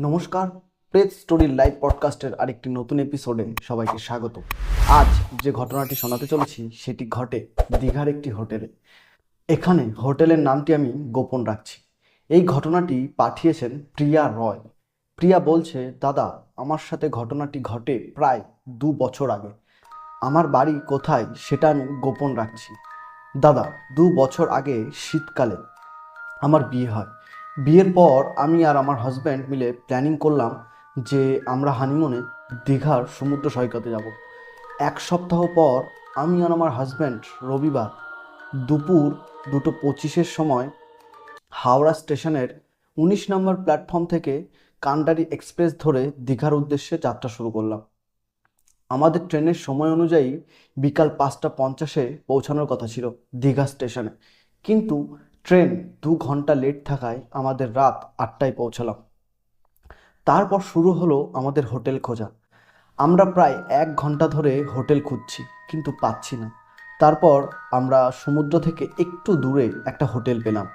নমস্কার। প্রেস স্টোরির লাইভ পডকাস্টের আরেকটি নতুন এপিসোডে সবাইকে স্বাগত। আজ যে ঘটনাটি শোনাতে চলেছি, সেটি ঘটে দীঘার একটি হোটেলে। এখানে হোটেলের নামটি আমি গোপন রাখছি। এই ঘটনাটি পাঠিয়েছেন প্রিয়া রয়। প্রিয়া বলছে, দাদা, আমার সাথে ঘটনাটি ঘটে প্রায় দু বছর আগে। আমার বাড়ি কোথায় সেটা আমি গোপন রাখছি। দাদা, দু বছর আগে শীতকালে আমার বিয়ে হয়। বিয়ের পর আমি আর আমার হাজব্যান্ড মিলে প্ল্যানিং করলাম যে আমরা হানিমুনে দীঘার সমুদ্র সৈকতে যাব। এক সপ্তাহ পর আমি আর আমার হাজব্যান্ড রবিবার দুপুর দুটো পঁচিশের সময় হাওড়া স্টেশনের উনিশ নম্বর প্ল্যাটফর্ম থেকে কান্ডারি এক্সপ্রেস ধরে দীঘার উদ্দেশ্যে যাত্রা শুরু করলাম। আমাদের ট্রেনের সময় অনুযায়ী বিকাল পাঁচটা পঞ্চাশে পৌঁছানোর কথা ছিল দীঘা স্টেশনে। কিন্তু ট্রেন দু ঘণ্টা লেট থাকায় আমাদের রাত আটটায় পৌঁছালাম। তারপর শুরু হলো আমাদের হোটেল খোঁজা। আমরা প্রায় এক ঘণ্টা ধরে হোটেল খুঁজছি, কিন্তু পাচ্ছি না। তারপর আমরা সমুদ্র থেকে একটু দূরে একটা হোটেল পেলাম।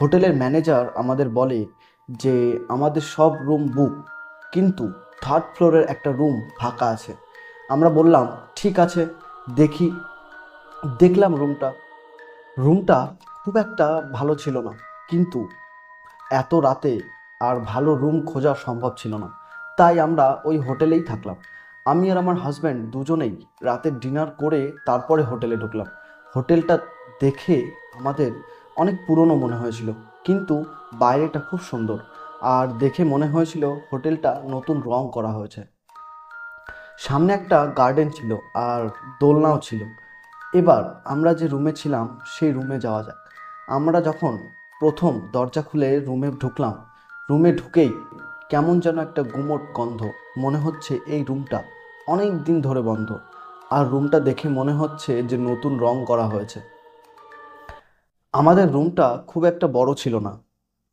হোটেলের ম্যানেজার আমাদের বলে যে, আমাদের সব রুম বুক, কিন্তু থার্ড ফ্লোরের একটা রুম ফাঁকা আছে। আমরা বললাম, ঠিক আছে, দেখি। দেখলাম রুমটা। রুমটা খুব একটা ভালো ছিল না। কিন্তু এত রাতে আর ভালো রুম খোঁজা সম্ভব ছিল না। তাই আমরা ওই হোটেলেই থাকলাম। আমি আর আমার হাজব্যান্ড দুজনেই রাতের ডিনার করে তারপরে হোটেলে ঢুকলাম। হোটেলটা দেখে আমাদের অনেক পুরনো মনে হয়েছিল, কিন্তু বাইরেটা খুব সুন্দর। আর দেখে মনে হয়েছিল হোটেলটা নতুন রং করা হয়েছে। সামনে একটা গার্ডেন ছিল আর দোলনাও ছিল। এবার আমরা যে রুমে ছিলাম, সেই রুমে যাওয়া যাক। আমরা যখন প্রথম দরজা খুলে রুমে ঢুকলাম, রুমে ঢুকেই কেমন যেন একটা গুমট গন্ধ মনে হচ্ছে এই রুমটা অনেক দিন ধরে বন্ধ আর রুমটা দেখে মনে হচ্ছে যে নতুন রং করা হয়েছে। আমাদের রুমটা খুব একটা বড় ছিল না।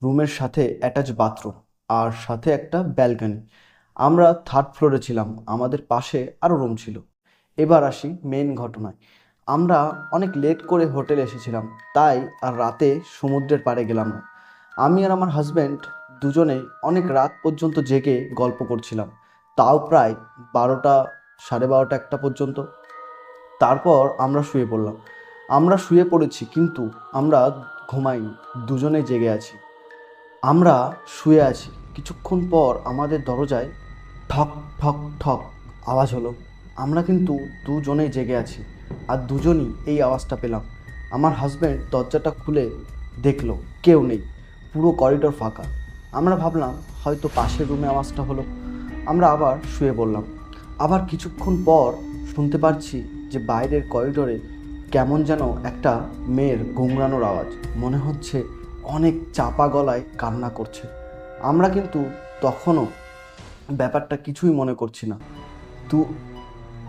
রুমের সাথে অ্যাটাচ বাথরুম আর সাথে একটা ব্যালকনি। আমরা থার্ড ফ্লোরে ছিলাম, আমাদের পাশে আরও রুম ছিল। এবার আসি মেন ঘটনায়। আমরা অনেক লেট করে হোটেলে এসেছিলাম, তাই আর রাতে সমুদ্রের পাড়ে গেলাম না। আমি আর আমার হাজব্যান্ড দুজনে অনেক রাত পর্যন্ত জেগে গল্প করছিলাম, তাও প্রায় বারোটা, সাড়ে বারোটা একটা পর্যন্ত। তারপর আমরা শুয়ে পড়লাম। আমরা শুয়ে পড়েছি কিন্তু আমরা ঘুমাইনি, দুজনে জেগে আছি। আমরা শুয়ে আছি। কিছুক্ষণ পর আমাদের দরজায় ঠক ঠক ঠক আওয়াজ হলো। আমরা কিন্তু দুজনেই জেগে আছি আর দুজনই এই আওয়াজটা পেলাম। আমার হাজব্যান্ড দরজাটা খুলে দেখল, কেউ নেই, পুরো করিডোর ফাঁকা। আমরা ভাবলাম হয়তো পাশের রুমে আওয়াজটা হলো। আমরা আবার শুয়ে পড়লাম। আবার কিছুক্ষণ পর শুনতে পারছি যে বাইরের করিডোরে কেমন যেন একটা মেয়ের গোংরানোর আওয়াজ। মনে হচ্ছে অনেক চাপা গলায় কান্না করছে। আমরা কিন্তু তখনও ব্যাপারটা কিছুই মনে করছি না। দু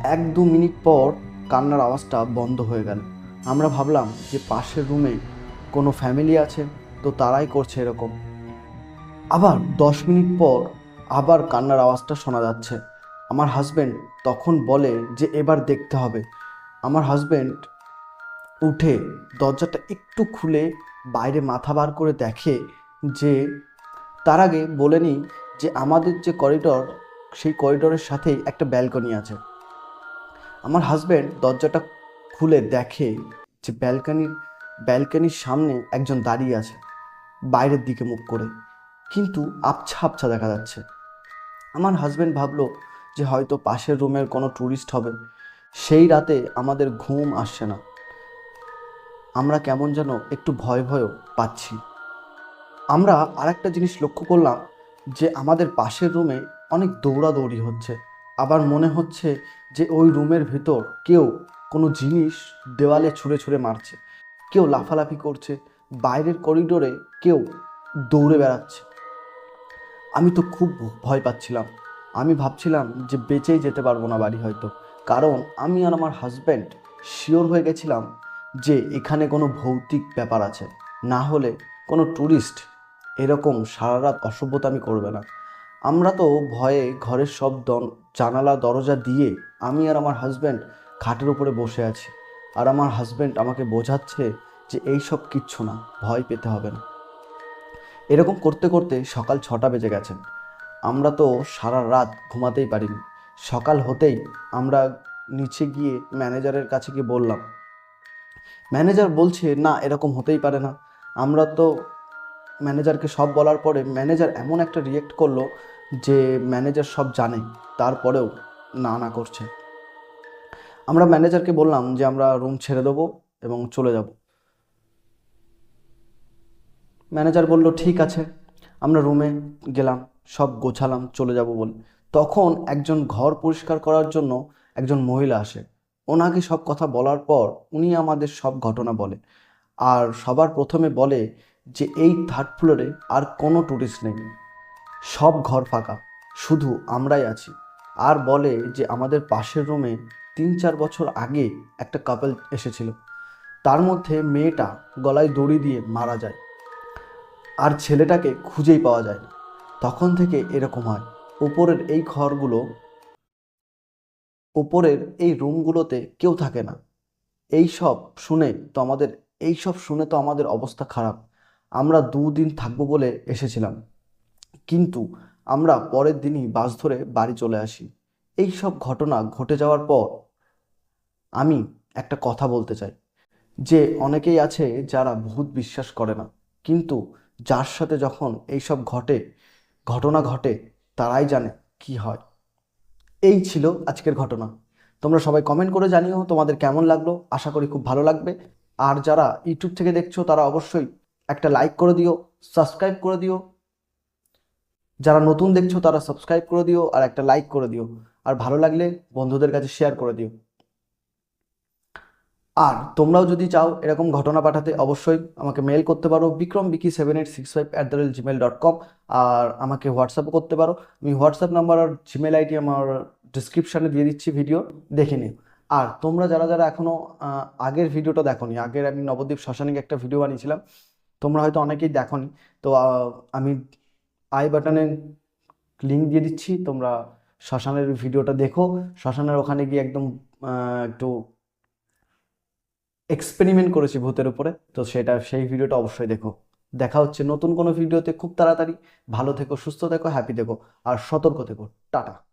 এক দু মিনিট পর কান্নার আওয়াজটা বন্ধ হয়ে গেল। আমরা ভাবলাম যে পাশের রুমে কোনো ফ্যামিলি আছে, তো তারাই করছে এরকম। আবার দশ মিনিট পর আবার কান্নার আওয়াজটা শোনা যাচ্ছে। আমার হাজব্যান্ড তখন বলে যে এবার দেখতে হবে। আমার হাজব্যান্ড উঠে দরজাটা একটু খুলে বাইরে মাথা বার করে দেখে যে তার আগে বলে নিই যে আমাদের যে করিডর সেই করিডোরের সাথেই একটা ব্যালকনি আছে। আমার হাজব্যান্ড দরজাটা খুলে দেখে যে ব্যালকনির ব্যালকনির সামনে একজন দাঁড়িয়ে আছে, বাইরের দিকে মুখ করে। কিন্তু আবছা আবছা দেখা যাচ্ছে। আমার হাজব্যান্ড ভাবলো যে হয়তো পাশের রুমের কোনো ট্যুরিস্ট হবে। সেই রাতে আমাদের ঘুম আসছে না। আমরা কেমন যেন একটু ভয় ভয়ও পাচ্ছি। আমরা আরেকটা জিনিস লক্ষ্য করলাম যে আমাদের পাশের রুমে অনেক দৌড়াদৌড়ি হচ্ছে। আবার মনে হচ্ছে যে ওই রুমের ভেতর কেউ কোনো জিনিস দেওয়ালে ছুঁড়ে ছুঁড়ে মারছে। কেউ লাফালাফি করছে। বাইরের করিডোরে কেউ দৌড়ে বেড়াচ্ছে। আমি তো খুব ভয় পাচ্ছিলাম। আমি ভাবছিলাম যে বেঁচেই যেতে পারব না বাড়ি হয়তো। কারণ আমি আর আমার হাজব্যান্ড শিওর হয়ে গেছিলাম যে এখানে কোনো ভৌতিক ব্যাপার আছে। না হলে কোনো ট্যুরিস্ট এরকম সারা রাত অসভ্যতামি করবে না। আমরা তো ভয়ে ঘরের সব দন- জানালা, দরজা দিয়ে আমি আর আমার হাজব্যান্ড খাটের উপরে বসে আছি। আর আমার হাজব্যান্ড আমাকে বোঝাচ্ছে যে এই সব কিচ্ছু না, ভয় পেতে হবে না। এরকম করতে করতে সকাল ছটা বেজে গেছেন আমরা তো সারা রাত ঘুমাতেই পারিনি। সকাল হতেই আমরা নিচে গিয়ে ম্যানেজারের কাছে গিয়ে বললাম ম্যানেজার বলছে, না, এরকম হতেই পারে না। আমরা তো ম্যানেজারকে সব বলার পরে ম্যানেজার এমন একটা রিয়েক্ট করল যে ম্যানেজার সব জানে, তারপরেও না না করছে। আমরা ম্যানেজারকে বললাম যে আমরা রুম ছেড়ে দেবো এবং চলে যাব। ম্যানেজার বলল, ঠিক আছে। আমরা রুমে গেলাম, সব গোছালাম, চলে যাব বলে। তখন একজন ঘর পরিষ্কার করার জন্য একজন মহিলা আসে। ওনাকে সব কথা বলার পর উনি আমাদের সব ঘটনা বলে। আর সবার প্রথমে বলে যে, এই থার্ড ফ্লোরে আর কোনো টুরিস্ট নেই। সব ঘর ফাঁকা, শুধু আমরাই আছি। আর বলে যে আমাদের পাশের রুমে তিন চার বছর আগে একটা কাপল এসেছিল। তার মধ্যে মেয়েটা গলায় দড়ি দিয়ে মারা যায়। আর ছেলেটাকে খুঁজেই পাওয়া যায় না। তখন থেকে এরকম হয়, উপরের এই ঘরগুলো, উপরের এই রুমগুলোতে কেউ থাকে না। এই সব শুনে তো আমাদের, এই সব শুনে তো আমাদের অবস্থা খারাপ। আমরা দুদিন থাকব বলে এসেছিলাম। কিন্তু আমরা পরের দিনই বাস ধরে বাড়ি চলে আসি। এই সব ঘটনা ঘটে যাওয়ার পর আমি একটা কথা বলতে চাই। যে অনেকেই আছে যারা ভূত বিশ্বাস করে না, কিন্তু যার সাথে যখন এইসব ঘটে, ঘটনা ঘটে, তারাই জানে কি হয়। এই ছিল আজকের ঘটনা। তোমরা সবাই কমেন্ট করে জানিও তোমাদের কেমন লাগল। আশা করি খুব ভালো লাগবে। আর যারা ইউটিউব থেকে দেখছ, তারা অবশ্যই একটা লাইক করে দিও সাবস্ক্রাইব করে দিও যারা নতুন দেখছ, তারা সাবস্ক্রাইব করে দিও আর একটা লাইক করে দিও। আর ভালো লাগলে বন্ধুদের কাছে শেয়ার করে দিও। আর তোমরাও যদি চাও এরকম ঘটনা পাঠাতে, অবশ্যই আমাকে মেল করতে পারো Vikram Vicky seven eight six five at the rate gmail dot com আর আমাকে হোয়াটসঅ্যাপও করতে পারো। আমি হোয়াটসঅ্যাপ নাম্বার আর জিমেল আইডি আমার ডিসক্রিপশানে দিয়ে দিচ্ছি ভিডিও দেখে নিও। আর তোমরা যারা যারা এখনও আগের ভিডিওটা দেখোনি, আগের আমি নবদ্বীপ শ্মশানিক একটা ভিডিও বানিয়েছিলাম, তোমরা হয়তো অনেকেই দেখোনি। তো আমি আই বাটনে লিঙ্ক দিয়ে দিচ্ছি, তোমরা শ্মশানের ভিডিওটা দেখো। শ্মশানের ওখানে গিয়ে একদম একটু এক্সপেরিমেন্ট করেছি ভূতের উপরে। তো সেটা, সেই ভিডিওটা অবশ্যই দেখো। দেখা হচ্ছে নতুন কোনো ভিডিওতে। খুব তাড়াতাড়ি। ভালো থেকো, সুস্থ থেকো হ্যাপি থেকো। আর সতর্ক থেকো। টাটা।